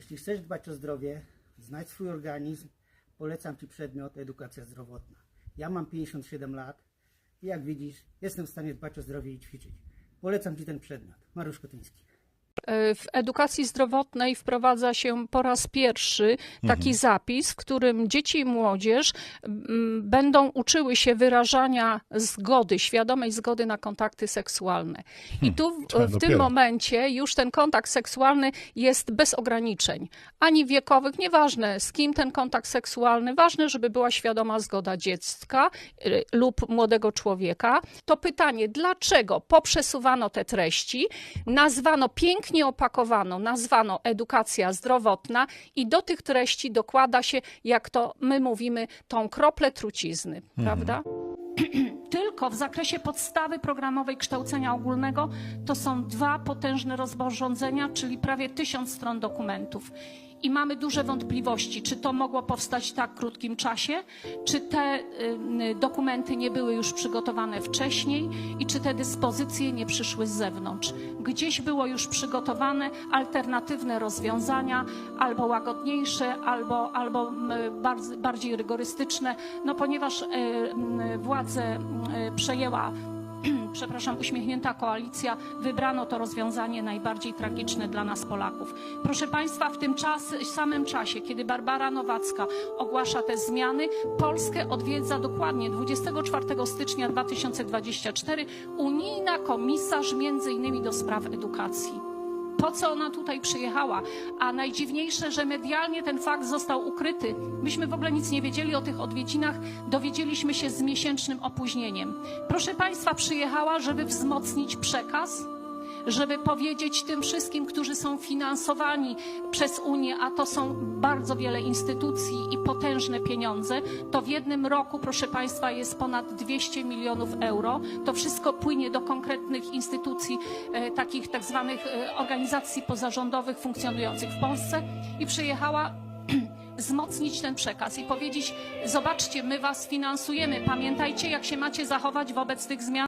Jeśli chcesz dbać o zdrowie, znać swój organizm, polecam Ci przedmiot edukacja zdrowotna. Ja mam 57 lat i jak widzisz, jestem w stanie dbać o zdrowie i ćwiczyć. Polecam Ci ten przedmiot. Mariusz Kotyński. E, W edukacji zdrowotnej wprowadza się po raz pierwszy taki zapis, w którym dzieci i młodzież będą uczyły się wyrażania zgody, świadomej zgody na kontakty seksualne. I tu w, w tym momencie już ten kontakt seksualny jest bez ograniczeń, ani wiekowych, nieważne z kim ten kontakt seksualny, ważne, żeby była świadoma zgoda dziecka y, lub młodego człowieka. To pytanie, dlaczego poprzesuwano te treści, nazwano pięknie opakowano, nazwano edukacja zdrowotna i do tych treści dokłada się, jak to my mówimy, tą kroplę trucizny, prawda? Tylko w zakresie podstawy programowej kształcenia ogólnego to są dwa potężne rozporządzenia, czyli prawie tysiąc stron dokumentów. I mamy duże wątpliwości, czy to mogło powstać w tak krótkim czasie, czy te y, dokumenty nie były już przygotowane wcześniej i czy te dyspozycje nie przyszły z zewnątrz. Gdzieś było już przygotowane alternatywne rozwiązania, albo łagodniejsze, albo, albo m, bardziej, rygorystyczne, no ponieważ y, m, władzę y, przejęła przepraszam, uśmiechnięta koalicja, wybrano to rozwiązanie najbardziej tragiczne dla nas Polaków. Proszę Państwa, w tym czas, samym czasie, kiedy Barbara Nowacka ogłasza te zmiany, Polskę odwiedza dokładnie 24 stycznia 2024 unijna komisarz między innymi do spraw edukacji po co ona tutaj przyjechała. A najdziwniejsze, że medialnie ten fakt został ukryty. Myśmy w ogóle nic nie wiedzieli o tych odwiedzinach, dowiedzieliśmy się z miesięcznym opóźnieniem. Proszę Państwa, przyjechała, żeby wzmocnić przekaz, żeby powiedzieć tym wszystkim, którzy są finansowani przez Unię, a to są bardzo wiele instytucji i potężne pieniądze, to w jednym roku, proszę Państwa, jest ponad 200 milionów euro. To wszystko płynie do konkretnych instytucji, e, takich tak zwanych e, organizacji pozarządowych funkcjonujących w Polsce i przyjechała wzmocnić ten przekaz i powiedzieć: Zobaczcie, my Was finansujemy. Pamiętajcie, jak się macie zachować wobec tych zmian.